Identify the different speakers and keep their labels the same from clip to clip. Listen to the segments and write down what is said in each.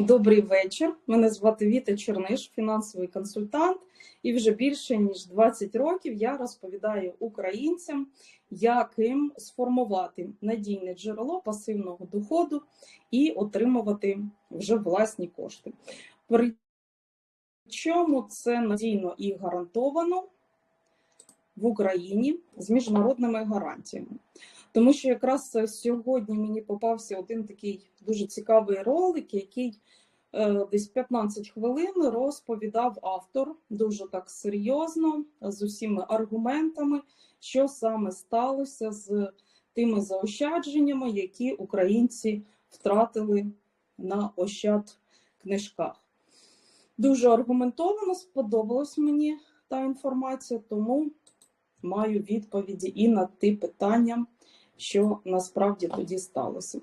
Speaker 1: Добрий вечір. Мене звати Віта Черниш, фінансовий консультант, і вже більше ніж 20 років я розповідаю українцям, як їм сформувати надійне джерело пасивного доходу і отримувати вже власні кошти. Причому це надійно і гарантовано в Україні з міжнародними гарантіями. Тому що якраз сьогодні мені попався один такий дуже цікавий ролик, який е, десь 15 хвилин розповідав автор дуже так серйозно, з усіма аргументами, що саме сталося з тими заощадженнями, які українці втратили на ощад книжках. Дуже аргументовано сподобалась мені та інформація, тому маю відповіді і на ті питання що насправді тоді сталося.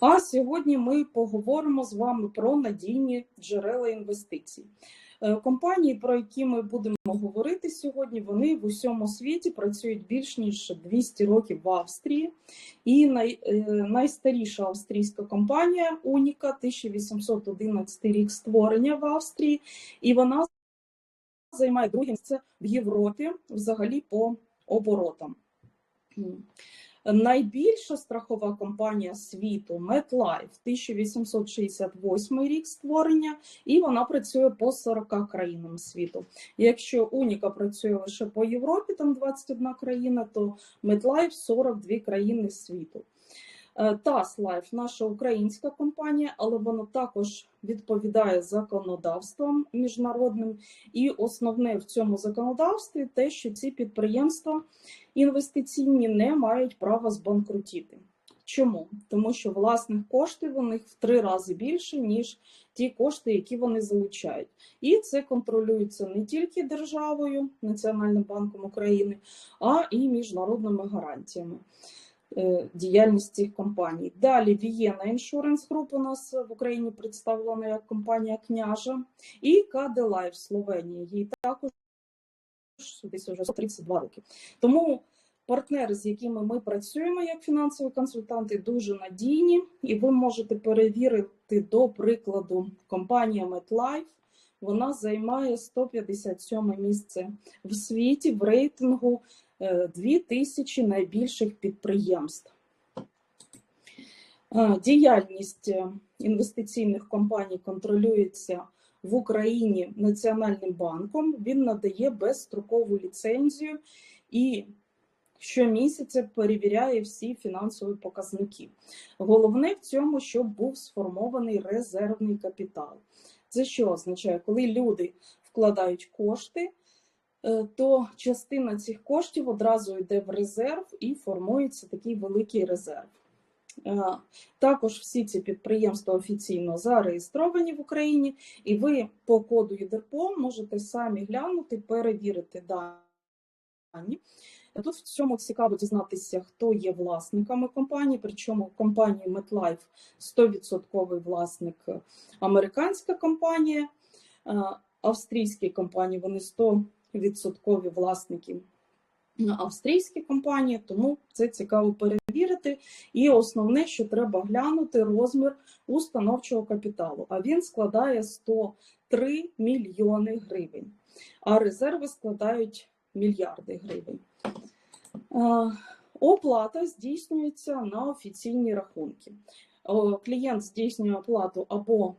Speaker 1: А сьогодні ми поговоримо з вами про надійні джерела інвестицій. Е, компанії, про які ми будемо говорити сьогодні, вони в усьому світі працюють більш ніж 200 років в Австрії. І най, е, найстаріша австрійська компанія Уніка, 1811 рік створення в Австрії, і вона займає друге місце в Європі взагалі по оборотам. Найбільша страхова компанія світу MetLife 1868 рік створення, і вона працює по 40 країнам світу. Якщо Уніка працює лише по Європі, там 21 країна, то MetLife 42 країни світу. TAS е, Life – наша українська компанія, але вона також відповідає законодавствам міжнародним. І основне в цьому законодавстві те, що ці підприємства інвестиційні не мають права збанкрутіти. Чому? Тому що власних коштів у них в три рази більше, ніж ті кошти, які вони залучають. І це контролюється не тільки державою, Національним банком України, а і міжнародними гарантіями. Е, діяльність цих компаній. Далі Вієна Insurance Group у нас в Україні представлена як компанія княжа, і КД Лайф Словенія. Їй також десь вже 132 роки. Тому партнери, з якими ми працюємо як фінансові консультанти, дуже надійні, і ви можете перевірити, до прикладу, компанія MetLife. Вона займає 157 місце в світі в рейтингу 2000 найбільших підприємств. Діяльність е, інвестиційних компаній контролюється в Україні Національним банком. Він надає безстрокову ліцензію і щомісяця перевіряє всі фінансові показники. Головне в цьому, щоб був сформований резервний капітал. Це що означає, коли люди вкладають кошти, Е, то частина цих коштів одразу йде в резерв і формується такий великий резерв. Е, також всі ці підприємства офіційно зареєстровані в Україні, і ви по коду ЄДРПО можете самі глянути, перевірити дані. Тут в цьому цікаво дізнатися, хто є власниками компанії, причому компанії MetLife 100% власник американська компанія, е, австрійські компанії вони 100% відсоткові власники австрійські компанії, тому це цікаво перевірити. І основне, що треба глянути, розмір установчого капіталу. А він складає 103 мільйони гривень, а резерви складають мільярди гривень. Оплата здійснюється на офіційні рахунки. Клієнт здійснює оплату або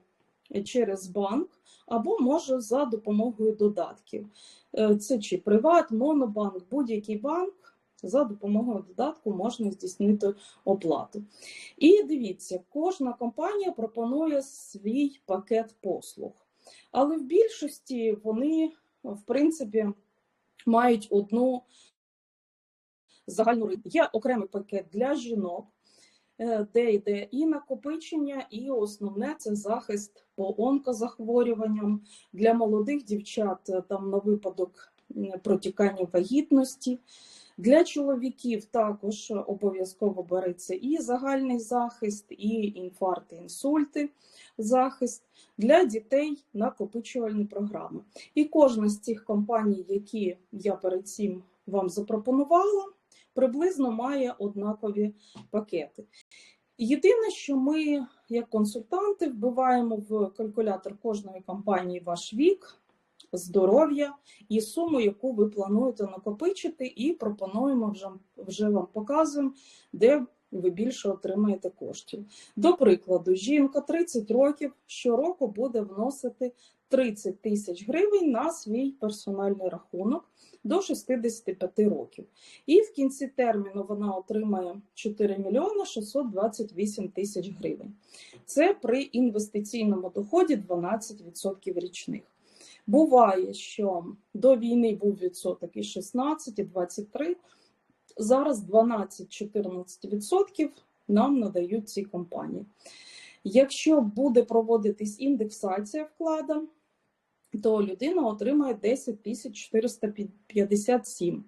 Speaker 1: через банк, або може за допомогою додатків. Е, це чи Приват, Монобанк, будь-який банк. За допомогою додатку можна здійснити оплату. І дивіться, кожна компанія пропонує свій пакет послуг. Але в більшості вони, в принципі, мають одну загальну Є окремий пакет для жінок, де йде і накопичення, і основне це захист по онкозахворюванням для молодих дівчат е, там на випадок протікання вагітності. Для чоловіків також обов'язково береться і загальний захист, і інфаркти, інсульти, захист для дітей накопичувальні програми. І кожна з цих компаній, які я перед цим вам запропонувала, приблизно має однакові пакети. Єдине, що ми, як консультанти, вбиваємо в калькулятор кожної компанії ваш вік, здоров'я і суму, яку ви плануєте накопичити, і пропонуємо вже, вже вам показуємо, де ви більше отримаєте коштів. До прикладу, жінка 30 років щороку буде вносити 30 тисяч гривень на свій персональний рахунок до 65 років. І в кінці терміну вона отримає 4 мільйони 628 тисяч гривень. Це при інвестиційному доході 12% річних. Буває, що до війни був відсоток і 16, і 23, зараз 12-14% нам надають ці компанії. Якщо буде проводитись індексація вклада, то людина отримає 10 тисяч 457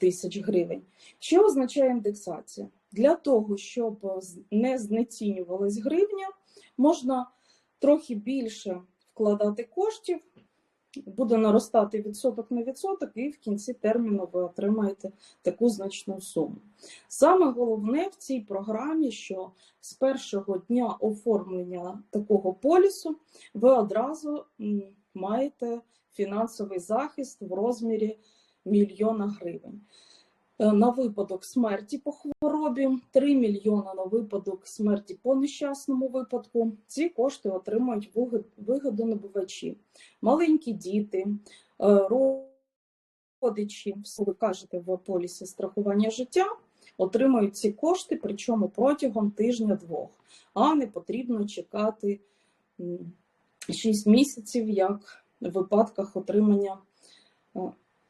Speaker 1: тисяч гривень. Що означає індексація? Для того, щоб не знецінювалась гривня, можна трохи більше вкладати коштів, буде наростати відсоток на відсоток, і в кінці терміну ви отримаєте таку значну суму. Саме головне в цій програмі, що з першого дня оформлення такого полісу ви одразу маєте фінансовий захист в розмірі мільйона гривень. Е, на випадок смерті по хворобі, 3 мільйони на випадок смерті по нещасному випадку. Ці кошти отримують вигодонабувачі, маленькі діти, е, родичі, ви кажете в полісі страхування життя, отримують ці кошти, причому протягом тижня-двох, а не потрібно чекати 6 місяців, як в випадках отримання е,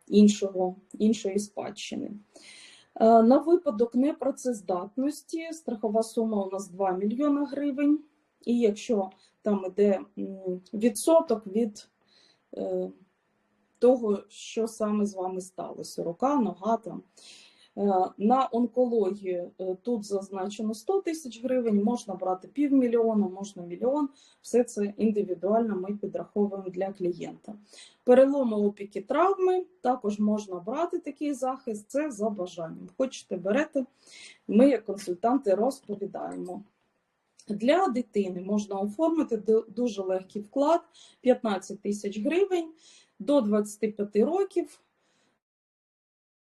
Speaker 1: іншого, іншої спадщини. Е, на випадок непрацездатності страхова сума у нас 2 мільйона гривень, і якщо там іде відсоток від е, того, що саме з вами сталося, рука, нога там. Е, на онкологію тут зазначено 100 тисяч гривень, можна брати півмільйона, можна мільйон. Все це індивідуально ми підраховуємо для клієнта. Переломи опіки травми також можна брати такий захист, це за бажанням. Хочете берете, ми, як консультанти, розповідаємо. Для дитини можна оформити дуже легкий вклад 15 тисяч гривень до 25 років.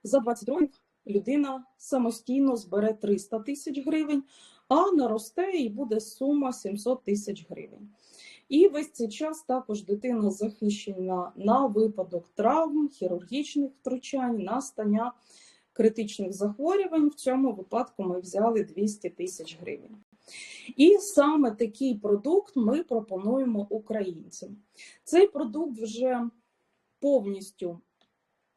Speaker 1: За 20 років людина самостійно збере 300 тисяч гривень, а наросте і буде сума 700 тисяч гривень. І весь цей час також дитина захищена на випадок травм, хірургічних втручань, настання критичних захворювань. В цьому випадку ми взяли 200 тисяч гривень. І саме такий продукт ми пропонуємо українцям. Цей продукт вже повністю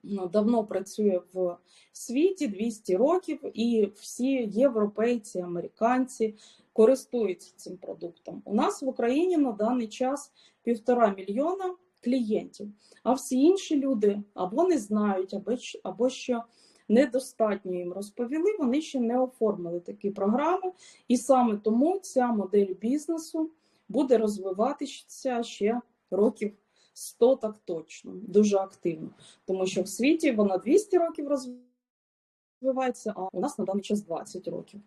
Speaker 1: давно працює в світі 200 років, і всі європейці, американці користуються цим продуктом. У нас в Україні на даний час півтора мільйона клієнтів, а всі інші люди або не знають, або, або що недостатньо їм розповіли, вони ще не оформили такі програми, і саме тому ця модель бізнесу буде розвиватися ще років 100 так точно, дуже активно, тому що в світі вона 200 років розвивається, а у нас на даний час 20 років.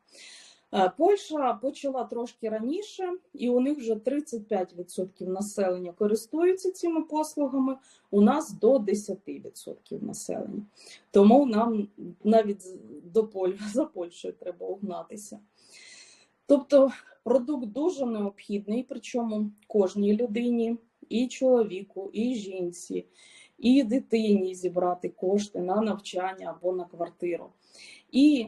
Speaker 1: Е, Польща почала трошки раніше, і у них вже 35% населення користуються цими послугами. У нас до 10% населення. Тому нам навіть до Поль... за Польщею треба угнатися. Тобто продукт дуже необхідний, причому кожній людині, і чоловіку, і жінці, і дитині зібрати кошти на навчання або на квартиру. І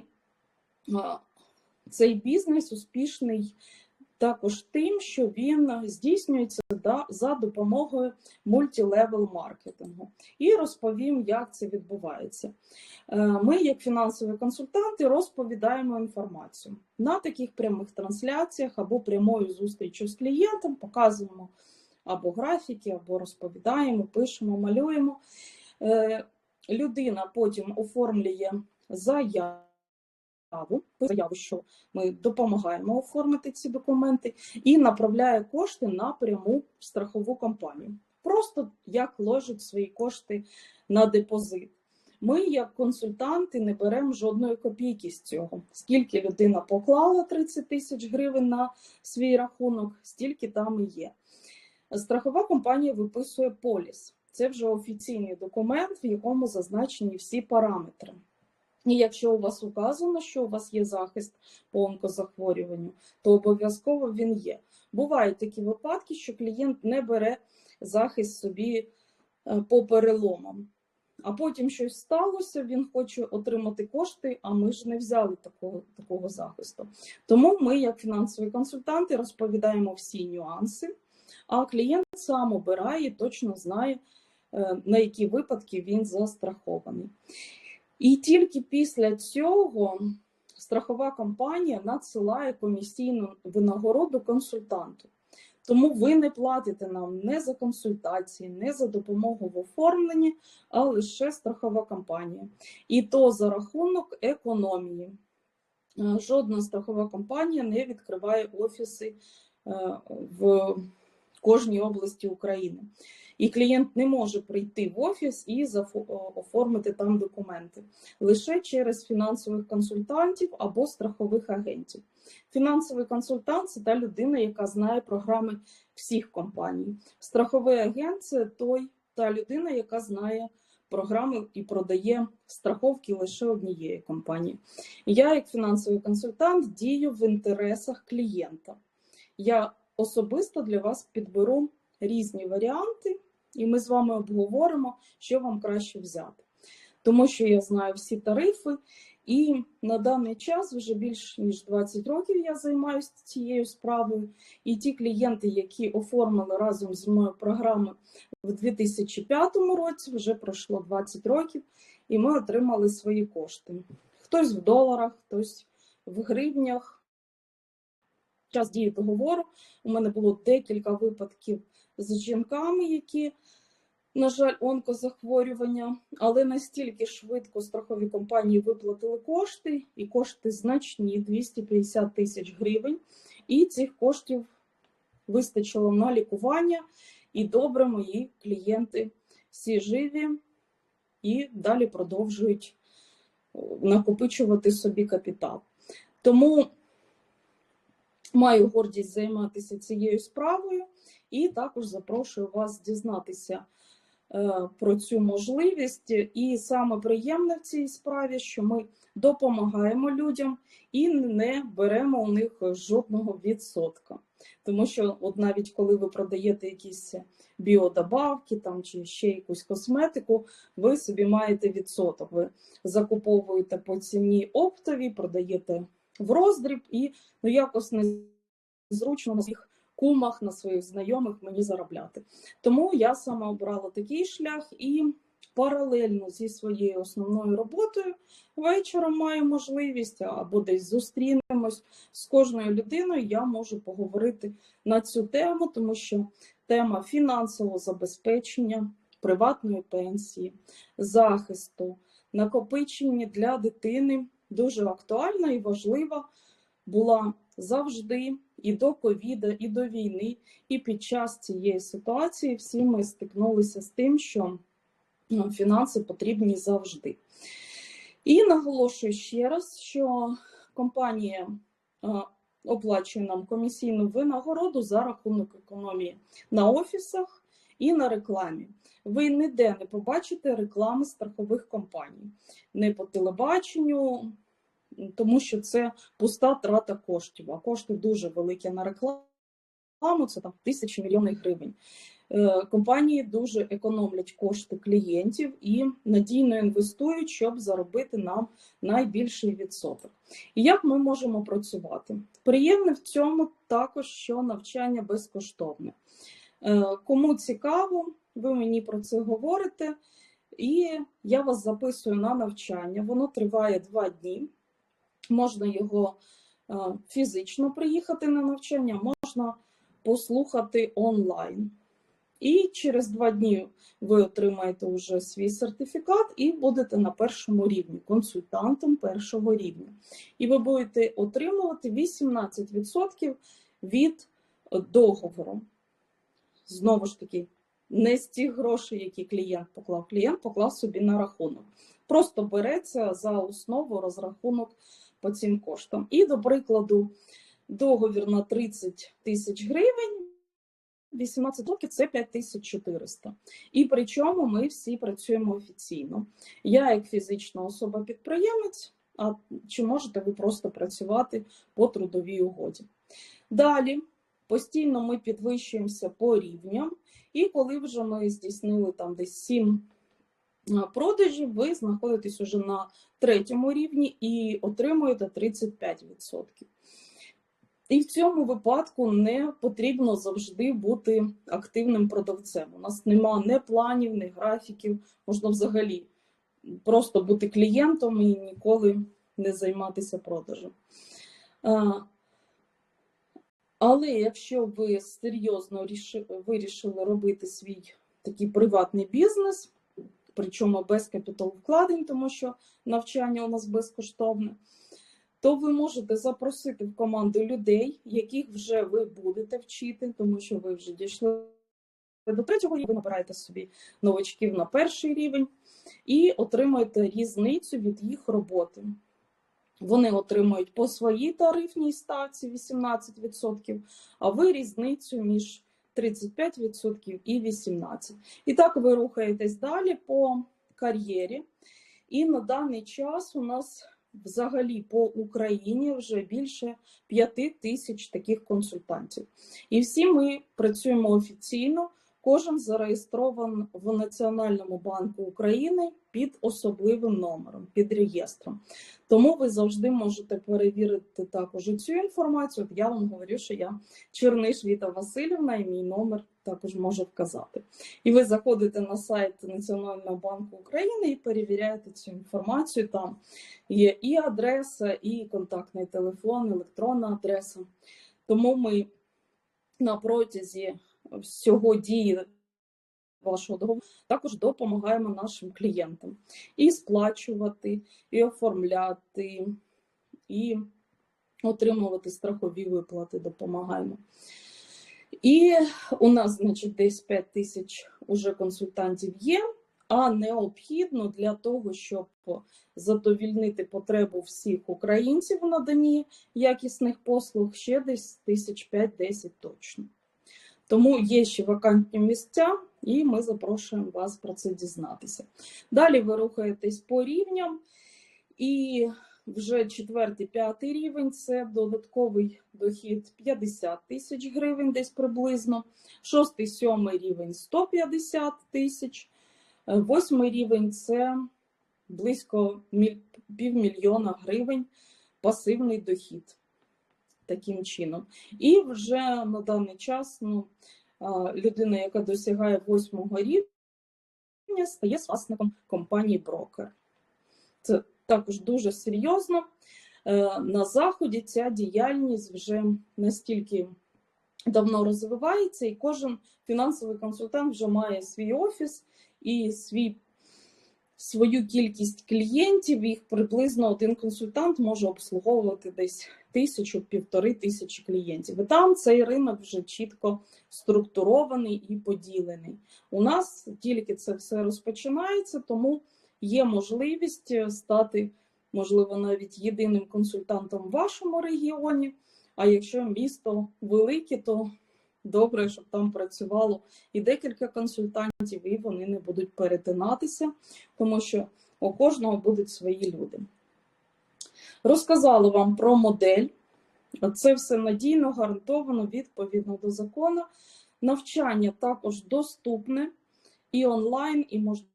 Speaker 1: цей бізнес успішний також тим, що він здійснюється за допомогою мультилевел маркетингу. І розповім, як це відбувається. Е, ми, як фінансові консультанти, розповідаємо інформацію на таких прямих трансляціях або прямою зустрічю з клієнтом, показуємо або графіки, або розповідаємо, пишемо, малюємо. Е, людина потім оформлює заяву заяву, заяву, що ми допомагаємо оформити ці документи, і направляє кошти напряму в страхову компанію. Просто як ложить свої кошти на депозит. Ми, як консультанти, не беремо жодної копійки з цього. Скільки людина поклала 30 тисяч гривень на свій рахунок, стільки там і є. Страхова компанія виписує поліс. Це вже офіційний документ, в якому зазначені всі параметри. І якщо у вас указано, що у вас є захист по онкозахворюванню, то обов'язково він є. Бувають такі випадки, що клієнт не бере захист собі е, по переломам. А потім щось сталося, він хоче отримати кошти, а ми ж не взяли такого, такого захисту. Тому ми, як фінансові консультанти, розповідаємо всі нюанси, а клієнт сам обирає, точно знає, е, на які випадки він застрахований. І тільки після цього страхова компанія надсилає комісійну винагороду консультанту. Тому ви не платите нам не за консультації, не за допомогу в оформленні, а лише страхова компанія. І то за рахунок економії. Е, Жодна страхова компанія не відкриває офіси е, в кожній області України. І клієнт не може прийти в офіс і оформити там документи лише через фінансових консультантів або страхових агентів. Фінансовий консультант це та людина, яка знає програми всіх компаній. Страховий агент це той та людина, яка знає програми і продає страховки лише однієї компанії. Я, як фінансовий консультант, дію в інтересах клієнта. Я особисто для вас підберу різні варіанти, і ми з вами обговоримо, що вам краще взяти. Тому що я знаю всі тарифи, і на даний час вже більш ніж 20 років я займаюся цією справою. І ті клієнти, які оформили разом зі мною програми в 2005 році, вже пройшло 20 років, і ми отримали свої кошти. Хтось в доларах, хтось в гривнях. Час дії договору у мене було декілька випадків з жінками, які, на жаль, онкозахворювання, але настільки швидко страхові компанії виплатили кошти, і кошти значні 250 тисяч гривень. І цих коштів вистачило на лікування. І добре, мої клієнти всі живі і далі продовжують накопичувати собі капітал. Тому маю гордість займатися цією справою. І також запрошую вас дізнатися е, про цю можливість. І саме приємне в цій справі, що ми допомагаємо людям і не беремо у них жодного відсотка. Тому що, от навіть коли ви продаєте якісь біодобавки там чи ще якусь косметику, ви собі маєте відсоток. Ви закуповуєте по ціні оптовій, продаєте в роздріб і ну якось незручно на своїх кумах, на своїх знайомих мені заробляти. Тому я саме обрала такий шлях і паралельно зі своєю основною роботою вечором маю можливість або десь зустрінемось з кожною людиною. Я можу поговорити на цю тему, тому що тема фінансового забезпечення, приватної пенсії, захисту, накопичення для дитини дуже актуальна і важлива була завжди і до ковіда, і до війни, і під час цієї ситуації всі ми стикнулися з тим, що ну, фінанси потрібні завжди. І наголошую ще раз, що компанія оплачує нам комісійну винагороду за рахунок економії на офісах і на рекламі. Ви ніде не побачите реклами страхових компаній, не по телебаченню, тому що це пуста трата коштів, а кошти дуже великі на рекламу, це там тисячі мільйонів гривень. Е, Компанії дуже економлять кошти клієнтів і надійно інвестують, щоб заробити нам найбільший відсоток. І як ми можемо працювати? Приємне в цьому також, що навчання безкоштовне. Е, Кому цікаво, ви мені про це говорите, і я вас записую на навчання. Воно триває два дні можна його е, фізично приїхати на навчання, можна послухати онлайн. І через два дні ви отримаєте вже свій сертифікат і будете на першому рівні, консультантом першого рівня. І ви будете отримувати 18% від договору. Знову ж таки, не з тих грошей, які клієнт поклав. Клієнт поклав собі на рахунок. Просто береться за основу розрахунок по цим коштам. І, до прикладу, договір на 30 тисяч гривень, 18 років це 5400. І причому ми всі працюємо офіційно. Я, як фізична особа-підприємець, а чи можете ви просто працювати по трудовій угоді? Далі постійно ми підвищуємося по рівням, і коли вже ми здійснили там десь 7 продажів, ви знаходитесь уже на третьому рівні і отримуєте 35%. І в цьому випадку не потрібно завжди бути активним продавцем. У нас нема ні планів, ні графіків, можна взагалі просто бути клієнтом і ніколи не займатися продажем. Але якщо ви серйозно вирішили робити свій такий приватний бізнес, причому без капіталовкладень, тому що навчання у нас безкоштовне, то ви можете запросити в команду людей, яких вже ви будете вчити, тому що ви вже дійшли до третього рівня, ви набираєте собі новачків на перший рівень і отримуєте різницю від їх роботи. Вони отримують по своїй тарифній ставці 18%, а ви різницю між 35% і 18%. І так ви рухаєтесь далі по кар'єрі. І на даний час у нас взагалі по Україні вже більше 5 тисяч таких консультантів. І всі ми працюємо офіційно. Кожен зареєстрований в Національному банку України під особливим номером, під реєстром. Тому ви завжди можете перевірити також цю інформацію. Я вам говорю, що я Черниш Віта Васильівна, і мій номер також можу вказати. І ви заходите на сайт Національного банку України і перевіряєте цю інформацію. Там є і адреса, і контактний телефон, електронна адреса. Тому ми на протязі всього дії вашого договору також допомагаємо нашим клієнтам і сплачувати, і оформляти, і отримувати страхові виплати допомагаємо. І у нас, значить, десь 5 тисяч уже консультантів є, а необхідно для того, щоб задовільнити потребу всіх українців у наданні якісних послуг ще десь тисяч 5-10 точно. Тому є ще вакантні місця, і ми запрошуємо вас про це дізнатися. Далі ви рухаєтесь по рівням, і вже четвертий, п'ятий рівень це додатковий дохід 50 тисяч гривень, десь приблизно. Шостий, сьомий рівень 150 тисяч, восьмий рівень це близько півмільйона гривень пасивний дохід таким чином. І вже на даний час ну, людина, яка досягає восьмого рівня, стає власником компанії Брокер. Це також дуже серйозно. Е, на Заході ця діяльність вже настільки давно розвивається, і кожен фінансовий консультант вже має свій офіс і свій свою кількість клієнтів, їх приблизно один консультант може обслуговувати десь тисячу-півтори тисячі клієнтів. І там цей ринок вже чітко структурований і поділений. У нас тільки це все розпочинається, тому є можливість стати, можливо, навіть єдиним консультантом в вашому регіоні. А якщо місто велике, то добре, щоб там працювало і декілька консультантів, і вони не будуть перетинатися, тому що у кожного будуть свої люди. Розказала вам про модель. Це все надійно, гарантовано, відповідно до закону. Навчання також доступне і онлайн, і можна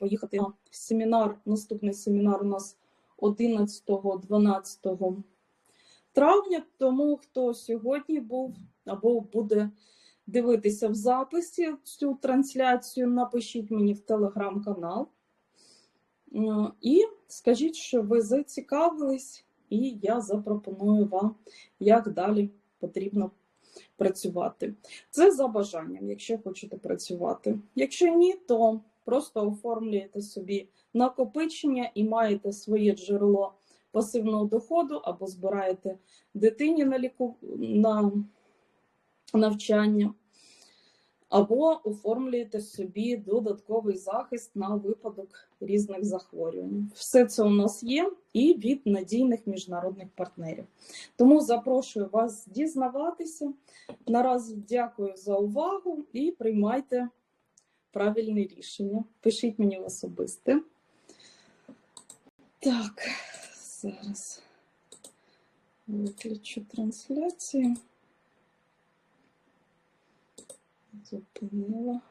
Speaker 1: поїхати на семінар. Наступний семінар у нас 11-12 травня. Тому хто сьогодні був або буде дивитися в записі цю трансляцію, напишіть мені в телеграм-канал. Е, і скажіть, що ви зацікавились, і я запропоную вам, як далі потрібно працювати. Це за бажанням, якщо хочете працювати. Якщо ні, то просто оформлюєте собі накопичення і маєте своє джерело пасивного доходу або збираєте дитині на ліку... на навчання. або оформлюєте собі додатковий захист на випадок різних захворювань. Все це у нас є і від надійних міжнародних партнерів. Тому запрошую вас дізнаватися. Наразі дякую за увагу і приймайте правильне рішення. Пишіть мені особисте. Так, зараз виключу трансляцію. Зупинила.